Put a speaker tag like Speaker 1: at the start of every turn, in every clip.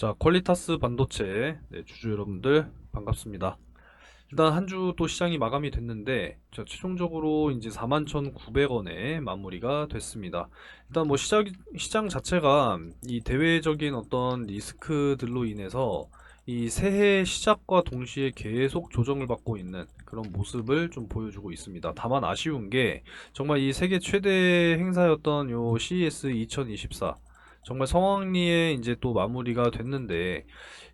Speaker 1: 자, 퀄리타스 반도체 네, 주주 여러분들 반갑습니다. 일단 한 주 또 시장이 마감이 됐는데 자, 최종적으로 이제 41,900원에 마무리가 됐습니다. 일단 뭐 시장 시장 자체가 이 대외적인 어떤 리스크들로 인해서 이 새해 시작과 동시에 계속 조정을 받고 있는 그런 모습을 좀 보여주고 있습니다. 다만 아쉬운 게 정말 이 세계 최대 행사였던 요 CES 2024 정말 성황리에 이제 또 마무리가 됐는데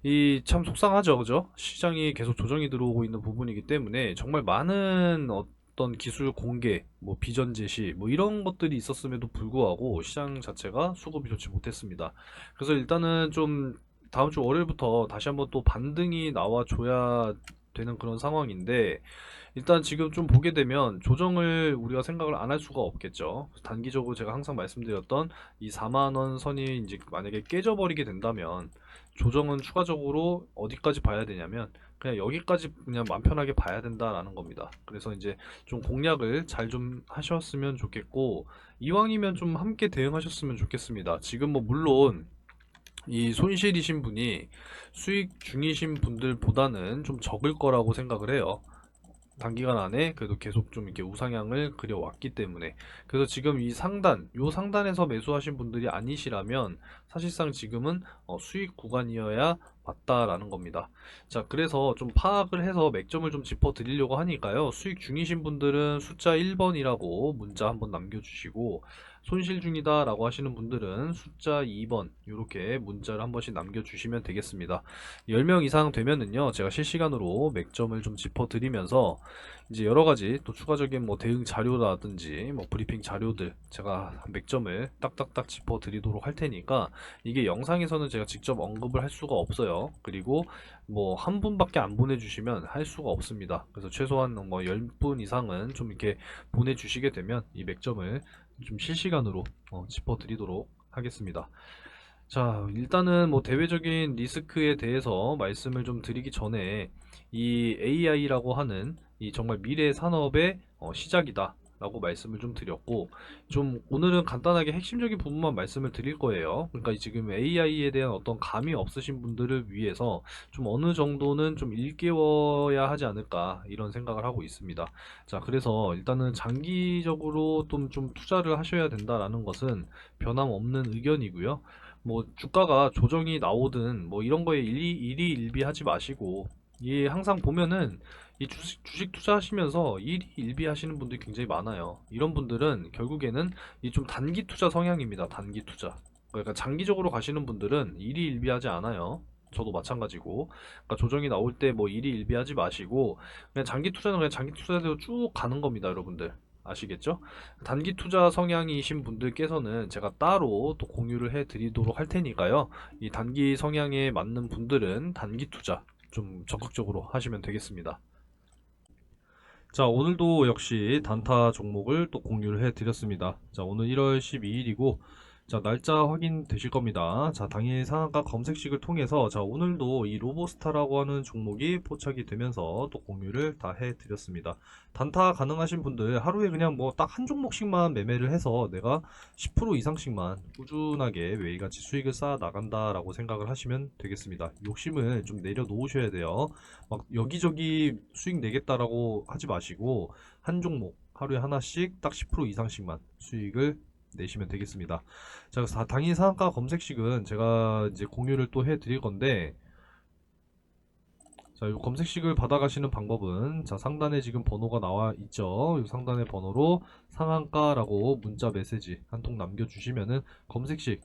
Speaker 1: 이 참 속상하죠, 그죠? 시장이 계속 조정이 들어오고 있는 부분이기 때문에 정말 많은 어떤 기술 공개, 뭐 비전 제시, 뭐 이런 것들이 있었음에도 불구하고 시장 자체가 수급이 좋지 못했습니다. 그래서 일단은 좀 다음 주 월요일부터 다시 한번 또 반등이 나와줘야 되는 그런 상황인데 일단 지금 좀 보게 되면 조정을 우리가 생각을 안 할 수가 없겠죠. 단기적으로 제가 항상 말씀드렸던 이 4만 원 선이 이제 만약에 깨져버리게 된다면 조정은 추가적으로 어디까지 봐야 되냐면 그냥 여기까지 그냥 맘 편하게 봐야 된다라는 겁니다. 그래서 이제 좀 공략을 잘 좀 하셨으면 좋겠고 이왕이면 좀 함께 대응하셨으면 좋겠습니다. 지금 뭐 물론 이 손실이신 분이 수익 중이신 분들보다는 좀 적을 거라고 생각을 해요. 단기간 안에 그래도 계속 좀 이렇게 우상향을 그려왔기 때문에. 그래서 지금 이 상단 요 상단에서 매수하신 분들이 아니시라면 사실상 지금은 어, 수익 구간이어야 맞다라는 겁니다. 자 그래서 좀 파악을 해서 맥점을 좀 짚어 드리려고 하니까요. 수익 중이신 분들은 숫자 1번이라고 문자 한번 남겨 주시고 손실 중이다 라고 하시는 분들은 숫자 2번 이렇게 문자를 한 번씩 남겨주시면 되겠습니다. 10명 이상 되면은요 제가 실시간으로 맥점을 좀 짚어 드리면서 이제 여러 가지 또 추가적인 뭐 대응 자료라든지 뭐 브리핑 자료들 제가 맥점을 딱딱딱 짚어 드리도록 할 테니까 이게 영상에서는 제가 직접 언급을 할 수가 없어요. 그리고 뭐 한 분밖에 안 보내주시면 할 수가 없습니다. 그래서 최소한 뭐 10분 이상은 좀 이렇게 보내주시게 되면 이 맥점을 좀 실시간으로 어, 짚어드리도록 하겠습니다. 자, 일단은 뭐 대외적인 리스크에 대해서 말씀을 좀 드리기 전에 이 AI라고 하는 이 정말 미래 산업의 어, 시작이다. 라고 말씀을 좀 드렸고, 좀 오늘은 간단하게 핵심적인 부분만 말씀을 드릴 거예요. 그러니까 지금 AI에 대한 어떤 감이 없으신 분들을 위해서 좀 어느 정도는 좀 일깨워야 하지 않을까 이런 생각을 하고 있습니다. 자, 그래서 일단은 장기적으로 좀, 좀 투자를 하셔야 된다라는 것은 변함없는 의견이고요. 뭐 주가가 조정이 나오든 뭐 이런 거에 일이 일이 일비하지 마시고 이 항상 보면은 이 주식, 주식 투자하시면서 일이 일비 하시는 분들이 굉장히 많아요. 이런 분들은 결국에는 이 좀 단기 투자 성향입니다. 단기 투자. 그러니까 장기적으로 가시는 분들은 일이 일비하지 않아요. 저도 마찬가지고. 그러니까 조정이 나올 때 뭐 일이 일비하지 마시고 그냥 장기 투자는 그냥 장기 투자대로 쭉 가는 겁니다, 여러분들. 아시겠죠? 단기 투자 성향이신 분들께서는 제가 따로 또 공유를 해 드리도록 할 테니까요. 이 단기 성향에 맞는 분들은 단기 투자 좀 적극적으로 하시면 되겠습니다. 자, 오늘도 역시 단타 종목을 또 공유를 해 드렸습니다. 자, 오늘 1월 12일이고 자, 날짜 확인 되실 겁니다. 자, 당일 상한가 검색식을 통해서 자, 오늘도 이 로보스타라고 하는 종목이 포착이 되면서 또 공유를 다 해드렸습니다. 단타 가능하신 분들 하루에 그냥 뭐 딱 한 종목씩만 매매를 해서 내가 10% 이상씩만 꾸준하게 매일같이 수익을 쌓아 나간다라고 생각을 하시면 되겠습니다. 욕심을 좀 내려놓으셔야 돼요. 막 여기저기 수익 내겠다라고 하지 마시고 한 종목 하루에 하나씩 딱 10% 이상씩만 수익을 내시면 되겠습니다. 자, 당일 상한가 검색식은 제가 이제 공유를 또 해드릴 건데, 자, 이 검색식을 받아가시는 방법은, 자, 상단에 지금 번호가 나와 있죠. 이 상단의 번호로 상한가라고 문자 메시지 한 통 남겨주시면은 검색식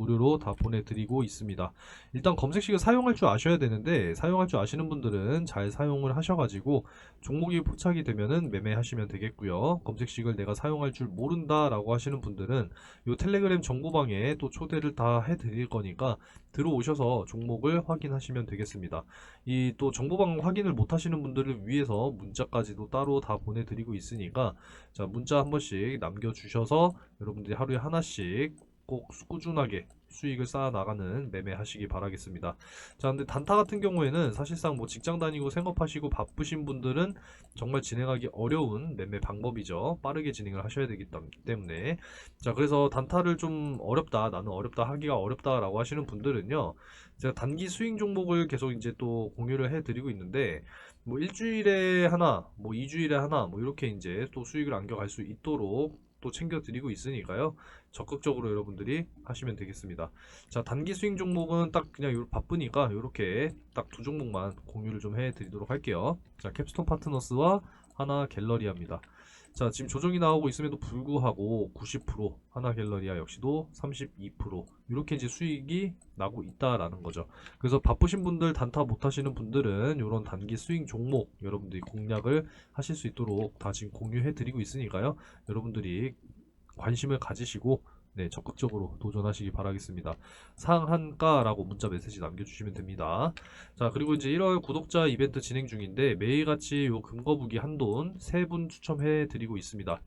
Speaker 1: 무료로 다 보내드리고 있습니다. 일단 검색식을 사용할 줄 아셔야 되는데 사용할 줄 아시는 분들은 잘 사용을 하셔가지고 종목이 포착이 되면은 매매하시면 되겠고요. 검색식을 내가 사용할 줄 모른다라고 하시는 분들은 이 텔레그램 정보방에 또 초대를 다 해드릴 거니까 들어오셔서 종목을 확인하시면 되겠습니다. 이 또 정보방 확인을 못 하시는 분들을 위해서 문자까지도 따로 다 보내드리고 있으니까 자 문자 한 번씩 남겨주셔서 여러분들이 하루에 하나씩 꼭 꾸준하게 수익을 쌓아 나가는 매매 하시기 바라겠습니다. 자, 근데 단타 같은 경우에는 사실상 뭐 직장 다니고 생업하시고 바쁘신 분들은 정말 진행하기 어려운 매매 방법이죠. 빠르게 진행을 하셔야 되기 땀- 때문에. 자, 그래서 단타를 좀 어렵다, 나는 어렵다, 하기가 어렵다라고 하시는 분들은요. 제가 단기 스윙 종목을 계속 이제 또 공유를 해드리고 있는데, 뭐 일주일에 하나, 뭐 이주일에 하나, 뭐 이렇게 이제 또 수익을 안겨갈 수 있도록 또 챙겨드리고 있으니까요. 적극적으로 여러분들이 하시면 되겠습니다. 자, 단기 스윙 종목은 딱 그냥 요- 바쁘니까 이렇게 딱 두 종목만 공유를 좀 해드리도록 할게요. 자, 캡스톤 파트너스와 하나 갤러리아입니다. 자, 지금 조정이 나오고 있음에도 불구하고 90% 하나 갤러리아 역시도 32% 이렇게 이제 수익이 나고 있다라는 거죠. 그래서 바쁘신 분들 단타 못 하시는 분들은 이런 단기 스윙 종목 여러분들이 공략을 하실 수 있도록 다 지금 공유해 드리고 있으니까요. 여러분들이 관심을 가지시고 네, 적극적으로 도전하시기 바라겠습니다. 상한가라고 문자 메시지 남겨주시면 됩니다. 자, 그리고 이제 1월 구독자 이벤트 진행 중인데 매일같이 요 금거북이 한돈 3분 추첨해 드리고 있습니다.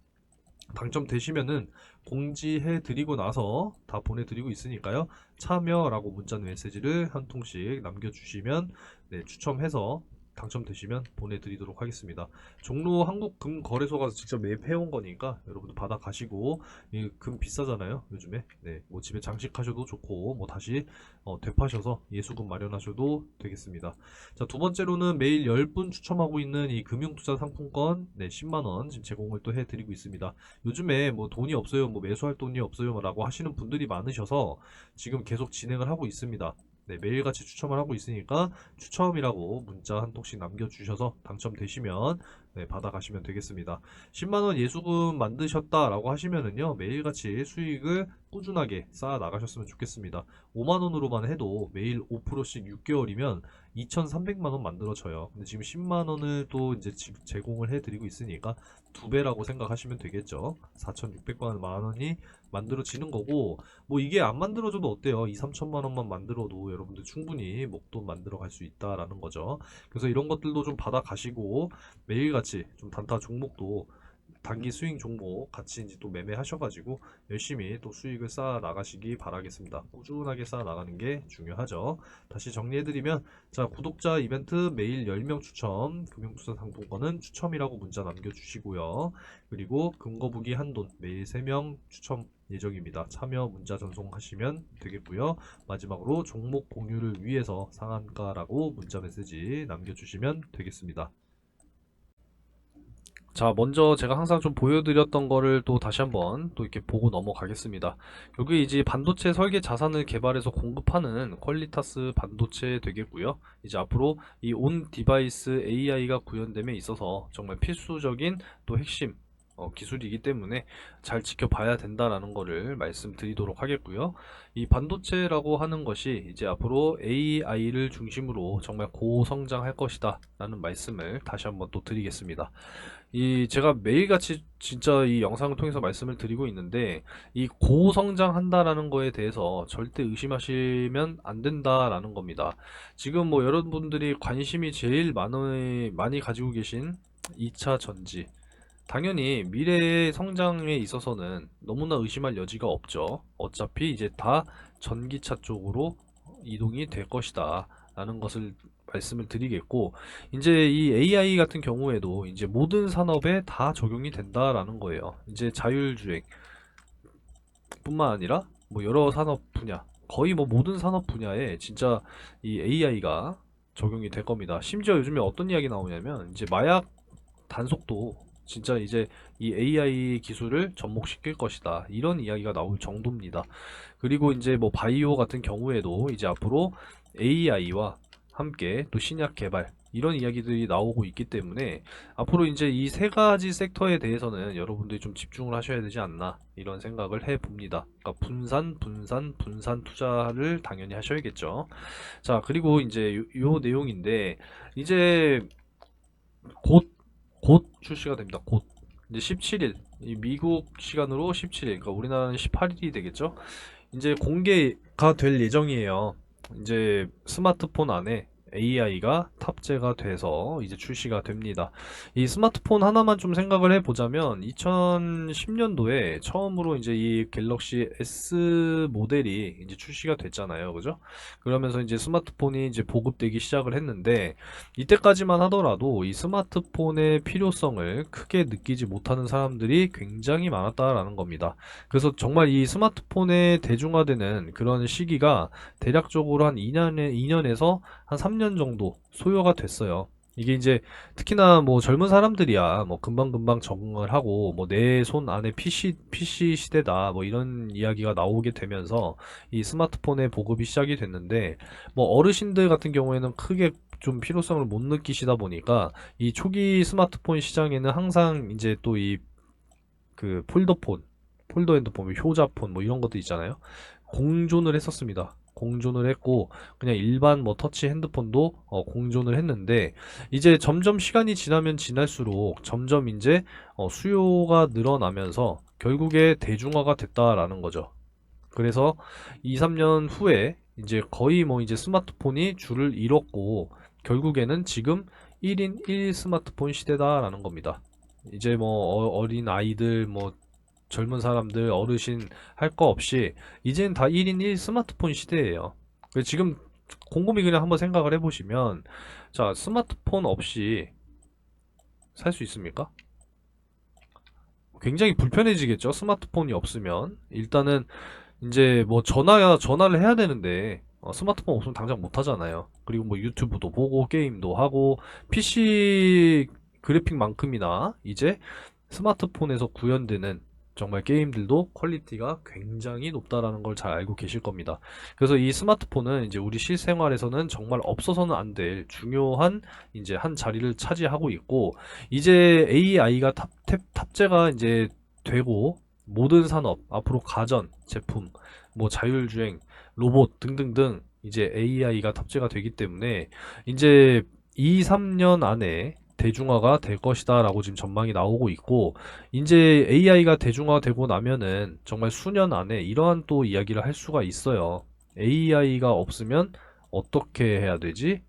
Speaker 1: 당첨되시면은 공지해 드리고 나서 다 보내드리고 있으니까요. 참여라고 문자 메시지를 한 통씩 남겨주시면 네, 추첨해서 당첨되시면 보내드리도록 하겠습니다. 종로 한국금거래소 가서 직접 매입해온 거니까 여러분들 받아 가시고 이금 비싸잖아요 요즘에 네, 뭐 집에 장식하셔도 좋고 뭐 다시 어, 되파셔서 예수금 마련하셔도 되겠습니다. 자, 두 번째로는 매일 10분 추첨하고 있는 이 금융투자 상품권 네, 10만원 지금 제공을 또 해드리고 있습니다. 요즘에 뭐 돈이 없어요, 뭐 매수할 돈이 없어요 라고 하시는 분들이 많으셔서 지금 계속 진행을 하고 있습니다. 네, 매일같이 추첨을 하고 있으니까 추첨이라고 문자 한 통씩 남겨주셔서 당첨되시면 네, 받아가시면 되겠습니다. 10만원 예수금 만드셨다라고 하시면은요, 매일같이 수익을 꾸준하게 쌓아 나가셨으면 좋겠습니다. 5만원으로만 해도 매일 5%씩 6개월이면 2,300만원 만들어져요. 근데 지금 10만원을 또 이제 지- 제공을 해드리고 있으니까 두 배라고 생각하시면 되겠죠. 4,600만 원이 만들어지는 거고, 뭐 이게 안 만들어져도 어때요? 2, 3천만 원만 만들어도 여러분들 충분히 목돈 만들어 갈 수 있다라는 거죠. 그래서 이런 것들도 좀 받아 가시고 매일같이 좀 단타 종목도 단기 스윙 종목 같이 이제 또 매매하셔가지고 열심히 또 수익을 쌓아 나가시기 바라겠습니다. 꾸준하게 쌓아 나가는 게 중요하죠. 다시 정리해드리면 자 구독자 이벤트 매일 10명 추첨 금융투자 상품권은 추첨이라고 문자 남겨주시고요. 그리고 금거북이 한돈 매일 3명 추첨 예정입니다. 참여 문자 전송하시면 되겠고요. 마지막으로 종목 공유를 위해서 상한가라고 문자 메시지 남겨주시면 되겠습니다. 자, 먼저 제가 항상 좀 보여드렸던 거를 또 다시 한번 또 이렇게 보고 넘어가겠습니다. 여기 이제 반도체 설계 자산을 개발해서 공급하는 퀄리타스 반도체 되겠고요. 이제 앞으로 이 온 디바이스 AI가 구현됨에 있어서 정말 필수적인 또 핵심 어, 기술이기 때문에 잘 지켜봐야 된다라는 거를 말씀드리도록 하겠고요. 이 반도체라고 하는 것이 이제 앞으로 AI를 중심으로 정말 고성장할 것이다 라는 말씀을 다시 한번 또 드리겠습니다. 이 제가 매일같이 진짜 이 영상을 통해서 말씀을 드리고 있는데 이 고성장한다라는 거에 대해서 절대 의심하시면 안 된다라는 겁니다. 지금 뭐 여러분들이 관심이 제일 많이 많이 가지고 계신 2차 전지 당연히 미래의 성장에 있어서는 너무나 의심할 여지가 없죠. 어차피 이제 다 전기차 쪽으로 이동이 될 것이다. 라는 것을 말씀을 드리겠고, 이제 이 AI 같은 경우에도 이제 모든 산업에 다 적용이 된다라는 거예요. 이제 자율주행 뿐만 아니라 뭐 여러 산업 분야, 거의 뭐 모든 산업 분야에 진짜 이 AI가 적용이 될 겁니다. 심지어 요즘에 어떤 이야기 나오냐면 이제 마약 단속도 진짜 이제 이 AI 기술을 접목시킬 것이다. 이런 이야기가 나올 정도입니다. 그리고 이제 뭐 바이오 같은 경우에도 이제 앞으로 AI와 함께 또 신약 개발 이런 이야기들이 나오고 있기 때문에 앞으로 이제 이 세 가지 섹터에 대해서는 여러분들이 좀 집중을 하셔야 되지 않나 이런 생각을 해 봅니다. 그러니까 분산, 분산, 분산 투자를 당연히 하셔야겠죠. 자, 그리고 이제 요, 요 내용인데 이제 곧, 곧 출시가 됩니다. 곧. 이제 17일, 이 미국 시간으로 17일, 그러니까 우리나라는 18일이 되겠죠? 이제 공개가 될 예정이에요. 이제 스마트폰 안에 AI가 탑재가 돼서 이제 출시가 됩니다. 이 스마트폰 하나만 좀 생각을 해보자면 2010년도에 처음으로 이제 이 갤럭시 S 모델이 이제 출시가 됐잖아요. 그죠? 그러면서 이제 스마트폰이 이제 보급되기 시작을 했는데 이때까지만 하더라도 이 스마트폰의 필요성을 크게 느끼지 못하는 사람들이 굉장히 많았다라는 겁니다. 그래서 정말 이 스마트폰의 대중화되는 그런 시기가 대략적으로 한 2년에 2년에서 한 3년 정도 소요가 됐어요. 이게 이제 특히나 뭐 젊은 사람들이야 뭐 금방금방 적응을 하고 뭐 내 손 안에 PC PC 시대다 뭐 이런 이야기가 나오게 되면서 이 스마트폰의 보급이 시작이 됐는데 뭐 어르신들 같은 경우에는 크게 좀 필요성을 못 느끼시다 보니까 이 초기 스마트폰 시장에는 항상 이제 또 이 그 폴더폰, 폴더 핸드폰, 뭐 효자폰 뭐 이런 것도 있잖아요. 공존을 했었습니다. 공존을 했고 그냥 일반 뭐 터치 핸드폰도 어, 공존을 했는데 이제 점점 시간이 지나면 지날수록 점점 이제 어, 수요가 늘어나면서 결국에 대중화가 됐다라는 거죠. 그래서 2, 3년 후에 이제 거의 뭐 이제 스마트폰이 줄을 잃었고 결국에는 지금 1인 1 스마트폰 시대다라는 겁니다. 이제 뭐 어- 어린 아이들 뭐 젊은 사람들 어르신 할 거 없이 이젠 다 1인 1 스마트폰 시대예요. 지금 곰곰이 그냥 한번 생각을 해보시면 자 스마트폰 없이 살 수 있습니까? 굉장히 불편해지겠죠. 스마트폰이 없으면 일단은 이제 뭐 전화 전화를 해야 되는데 어, 스마트폰 없으면 당장 못 하잖아요. 그리고 뭐 유튜브도 보고 게임도 하고 PC 그래픽만큼이나 이제 스마트폰에서 구현되는 정말 게임들도 퀄리티가 굉장히 높다라는 걸 잘 알고 계실 겁니다. 그래서 이 스마트폰은 이제 우리 실생활에서는 정말 없어서는 안 될 중요한 이제 한 자리를 차지하고 있고 이제 AI가 탑, 탑, 탑재가 이제 되고 모든 산업 앞으로 가전 제품 뭐 자율주행 로봇 등등등 이제 AI가 탑재가 되기 때문에 이제 2, 3년 안에 대중화가 될 것이다라고 지금 전망이 나오고 있고 이제 AI가 대중화되고 나면은 정말 수년 안에 이러한 또 이야기를 할 수가 있어요. AI가 없으면 어떻게 해야 되지?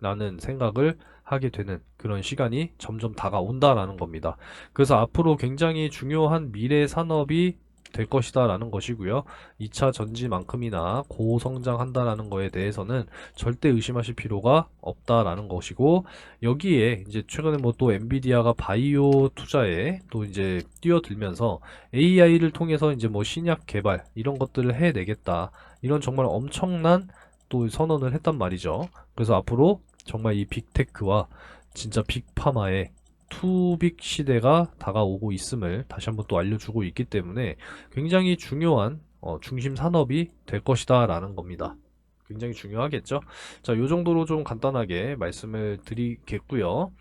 Speaker 1: 라는 생각을 하게 되는 그런 시간이 점점 다가온다라는 겁니다. 그래서 앞으로 굉장히 중요한 미래 산업이 될 것이다 라는 것이고요. 2차 전지만큼이나 고성장한다라는 거에 대해서는 절대 의심하실 필요가 없다라는 것이고 여기에 이제 최근에 뭐 또 엔비디아가 바이오 투자에 또 이제 뛰어들면서 AI를 통해서 이제 뭐 신약 개발 이런 것들을 해내겠다. 이런 정말 엄청난 또 선언을 했단 말이죠. 그래서 앞으로 정말 이 빅테크와 진짜 빅파마의 투빅 시대가 다가오고 있음을 다시 한번 또 알려주고 있기 때문에 굉장히 중요한 어, 중심 산업이 될 것이다 라는 겁니다. 굉장히 중요하겠죠? 자, 요 정도로 좀 간단하게 말씀을 드리겠고요.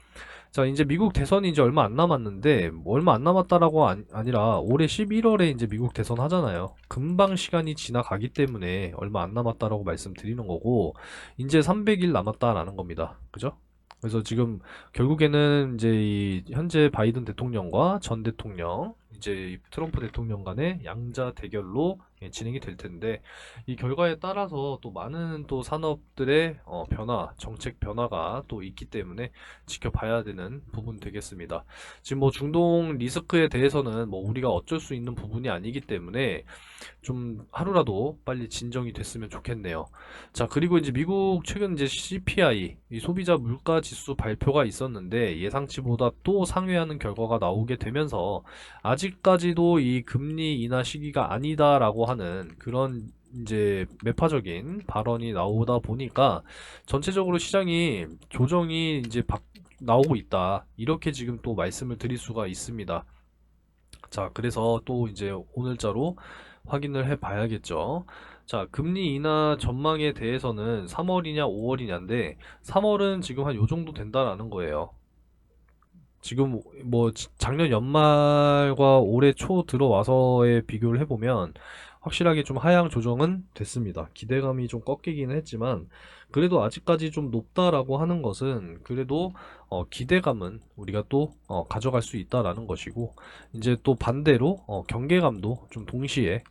Speaker 1: 자, 이제 미국 대선이 이제 얼마 안 남았는데, 뭐 얼마 안 남았다라고 아, 아니라 올해 11월에 이제 미국 대선 하잖아요. 금방 시간이 지나가기 때문에 얼마 안 남았다라고 말씀드리는 거고, 이제 300일 남았다라는 겁니다. 그죠? 그래서 지금 결국에는 이제 이 현재 바이든 대통령과 전 대통령, 이제 이 트럼프 대통령 간의 양자 대결로 예, 진행이 될 텐데 이 결과에 따라서 또 많은 또 산업들의 어, 변화, 정책 변화가 또 있기 때문에 지켜봐야 되는 부분 되겠습니다. 지금 뭐 중동 리스크에 대해서는 뭐 우리가 어쩔 수 있는 부분이 아니기 때문에 좀 하루라도 빨리 진정이 됐으면 좋겠네요. 자, 그리고 이제 미국 최근 이제 CPI, 이 소비자 물가 지수 발표가 있었는데 예상치보다 또 상회하는 결과가 나오게 되면서 아 직까지도 이 금리 인하 시기가 아니다라고 하는 그런 이제 매파적인 발언이 나오다 보니까 전체적으로 시장이 조정이 이제 박- 나오고 있다. 이렇게 지금 또 말씀을 드릴 수가 있습니다. 자, 그래서 또 이제 오늘자로 확인을 해 봐야겠죠. 자, 금리 인하 전망에 대해서는 3월이냐 5월이냐인데 3월은 지금 한 요 정도 된다라는 거예요. 지금 뭐 지- 작년 연말과 올해 초 들어와서의 비교를 해보면 확실하게 좀 하향 조정은 됐습니다. 기대감이 좀 꺾이기는 했지만 그래도 아직까지 좀 높다라고 하는 것은 그래도 어, 기대감은 우리가 또 어, 가져갈 수 있다라는 것이고 이제 또 반대로 어, 경계감도 좀 동시에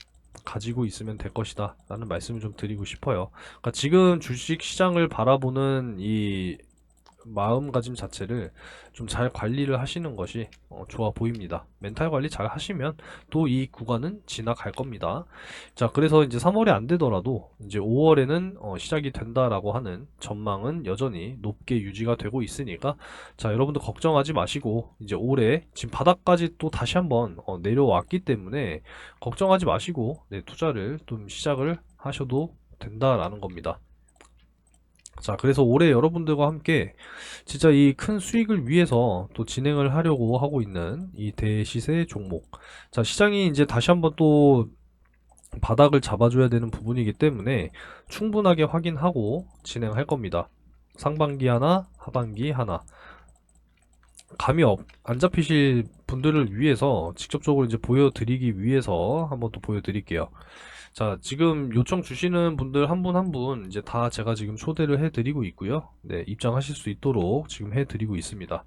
Speaker 1: 가지고 있으면 될 것이다 라는 말씀을 좀 드리고 싶어요. 그러니까 지금 주식 시장을 바라보는 이 마음가짐 자체를 좀 잘 관리를 하시는 것이 어, 좋아 보입니다. 멘탈 관리 잘 하시면 또 이 구간은 지나갈 겁니다. 자, 그래서 이제 3월에 안 되더라도 이제 5월에는 어, 시작이 된다라고 하는 전망은 여전히 높게 유지가 되고 있으니까 자, 여러분들 걱정하지 마시고 이제 올해 지금 바닥까지 또 다시 한번 어, 내려왔기 때문에 걱정하지 마시고 네, 투자를 좀 시작을 하셔도 된다라는 겁니다. 자, 그래서 올해 여러분들과 함께 진짜 이 큰 수익을 위해서 또 진행을 하려고 하고 있는 이 대시세 종목. 자, 시장이 이제 다시 한번 또 바닥을 잡아줘야 되는 부분이기 때문에 충분하게 확인하고 진행할 겁니다. 상반기 하나, 하반기 하나. 감이 없, 안 잡히실 분들을 위해서 직접적으로 이제 보여드리기 위해서 한번 또 보여드릴게요. 자, 지금 요청 주시는 분들 한 분 한 분 이제 다 제가 지금 초대를 해드리고 있고요. 네, 입장하실 수 있도록 지금 해드리고 있습니다.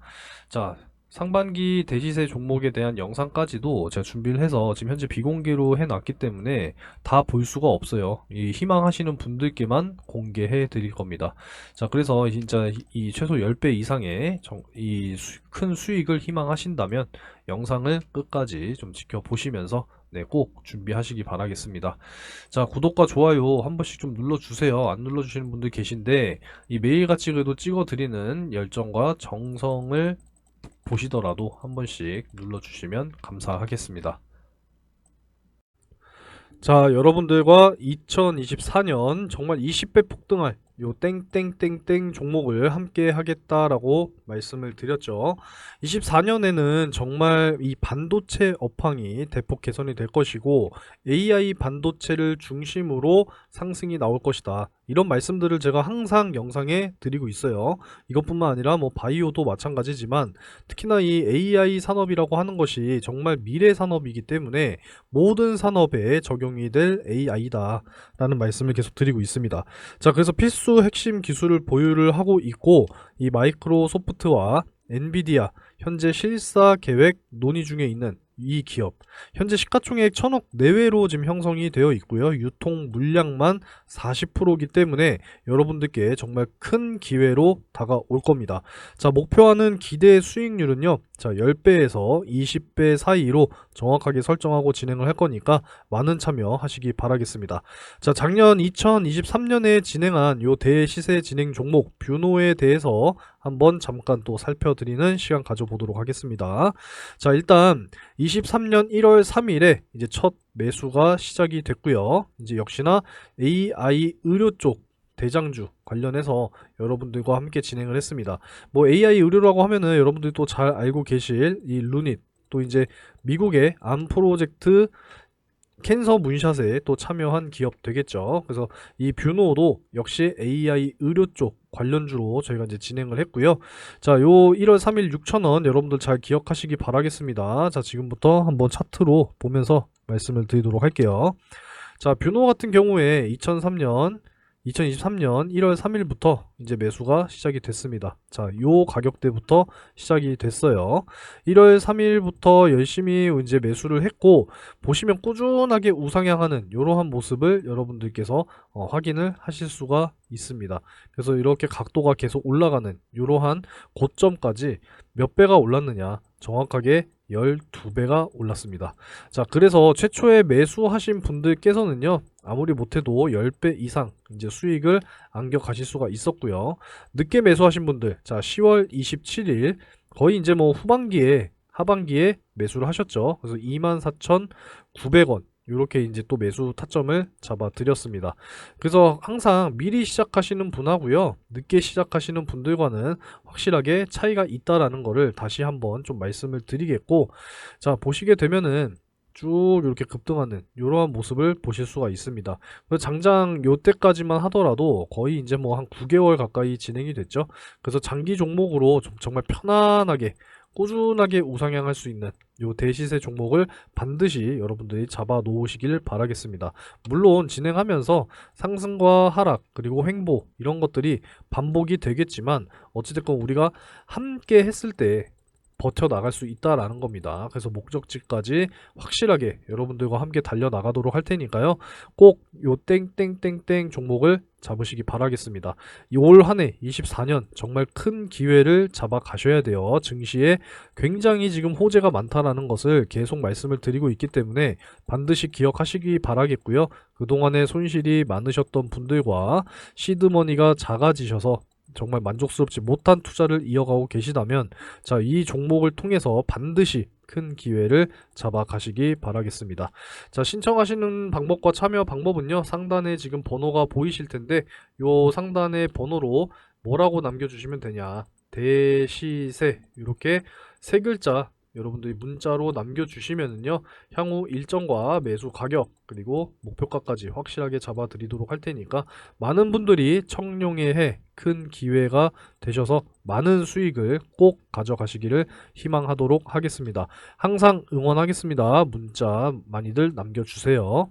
Speaker 1: 자, 상반기 대시세 종목에 대한 영상까지도 제가 준비를 해서 지금 현재 비공개로 해놨기 때문에 다 볼 수가 없어요. 이 희망하시는 분들께만 공개해 드릴 겁니다. 자, 그래서 진짜 이- 이 최소 10배 이상의 정- 이큰 수익을 희망하신다면 영상을 끝까지 좀 지켜보시면서 네, 꼭 준비하시기 바라겠습니다. 자, 구독과 좋아요 한 번씩 좀 눌러주세요. 안 눌러주시는 분들 계신데, 이 매일같이 그래도 찍어드리는 열정과 정성을 보시더라도 한 번씩 눌러주시면 감사하겠습니다. 자, 여러분들과 2024년 정말 20배 폭등할 요 땡땡땡땡 종목을 함께 하겠다라고 말씀을 드렸죠. 24년에는 정말 이 반도체 업황이 대폭 개선이 될 것이고 AI 반도체를 중심으로 상승이 나올 것이다. 이런 말씀들을 제가 항상 영상에 드리고 있어요. 이것뿐만 아니라 뭐 바이오도 마찬가지지만 특히나 이 AI 산업이라고 하는 것이 정말 미래 산업이기 때문에 모든 산업에 적용이 될 AI다. 라는 말씀을 계속 드리고 있습니다. 자, 그래서 필수 핵심 기술을 보유를 하고 있고 이 마이크로소프트와 엔비디아 현재 실사 계획 논의 중에 있는 이 기업 현재 시가총액 천억 내외로 지금 형성이 되어 있고요. 유통 물량만 40%이기 때문에 여러분들께 정말 큰 기회로 다가올 겁니다. 자, 목표하는 기대 수익률은요. 자, 10배에서 20배 사이로 정확하게 설정하고 진행을 할 거니까 많은 참여하시기 바라겠습니다. 자, 작년 2023년에 진행한 요 대시세 진행 종목 뷰노에 대해서 한번 잠깐 또 살펴드리는 시간 가져보도록 하겠습니다. 자, 일단 23년 1월 3일에 이제 첫 매수가 시작이 됐고요. 이제 역시나 AI 의료 쪽 대장주 관련해서 여러분들과 함께 진행을 했습니다. 뭐 AI 의료라고 하면은 여러분들이 또 잘 알고 계실 이 루닛 또 이제 미국의 암 프로젝트 캔서 문샷에 또 참여한 기업 되겠죠. 그래서 이 뷰노도 역시 AI 의료 쪽 관련주로 저희가 이제 진행을 했고요. 자, 요 1월 3일 6,000원 여러분들 잘 기억하시기 바라겠습니다. 자, 지금부터 한번 차트로 보면서 말씀을 드리도록 할게요. 자, 뷰노 같은 경우에 2003년 2023년 1월 3일부터 이제 매수가 시작이 됐습니다. 자, 요 가격대부터 시작이 됐어요. 1월 3일부터 열심히 이제 매수를 했고 보시면 꾸준하게 우상향하는 이러한 모습을 여러분들께서 어, 확인을 하실 수가 있습니다. 그래서 이렇게 각도가 계속 올라가는 이러한 고점까지 몇 배가 올랐느냐 정확하게 12배가 올랐습니다. 자, 그래서 최초에 매수하신 분들께서는요, 아무리 못해도 10배 이상 이제 수익을 안겨 가실 수가 있었고요. 늦게 매수하신 분들, 자, 10월 27일, 거의 이제 뭐 후반기에, 하반기에 매수를 하셨죠. 그래서 24,900원. 이렇게 이제 또 매수 타점을 잡아 드렸습니다. 그래서 항상 미리 시작하시는 분하고요. 늦게 시작하시는 분들과는 확실하게 차이가 있다라는 거를 다시 한번 좀 말씀을 드리겠고 자 보시게 되면은 쭉 이렇게 급등하는 이러한 모습을 보실 수가 있습니다. 장장 요때까지만 하더라도 거의 이제 뭐 한 9개월 가까이 진행이 됐죠. 그래서 장기 종목으로 좀 정말 편안하게 꾸준하게 우상향할 수 있는 요 대시세 종목을 반드시 여러분들이 잡아 놓으시길 바라겠습니다. 물론 진행하면서 상승과 하락 그리고 횡보 이런 것들이 반복이 되겠지만 어찌됐건 우리가 함께 했을 때 버텨나갈 수 있다라는 겁니다. 그래서 목적지까지 확실하게 여러분들과 함께 달려나가도록 할 테니까요. 꼭 요 땡땡땡땡 종목을 잡으시기 바라겠습니다. 올 한 해 24년 정말 큰 기회를 잡아 가셔야 돼요. 증시에 굉장히 지금 호재가 많다라는 것을 계속 말씀을 드리고 있기 때문에 반드시 기억하시기 바라겠고요. 그동안에 손실이 많으셨던 분들과 시드머니가 작아지셔서 정말 만족스럽지 못한 투자를 이어가고 계시다면 자, 이 종목을 통해서 반드시 큰 기회를 잡아 가시기 바라겠습니다. 자, 신청하시는 방법과 참여 방법은요. 상단에 지금 번호가 보이실 텐데 요 상단의 번호로 뭐라고 남겨 주시면 되냐? 대시세 이렇게 세 글자 여러분들이 문자로 남겨주시면은요 향후 일정과 매수 가격 그리고 목표가까지 확실하게 잡아 드리도록 할 테니까 많은 분들이 청룡의 해 큰 기회가 되셔서 많은 수익을 꼭 가져가시기를 희망하도록 하겠습니다. 항상 응원하겠습니다. 문자 많이들 남겨주세요.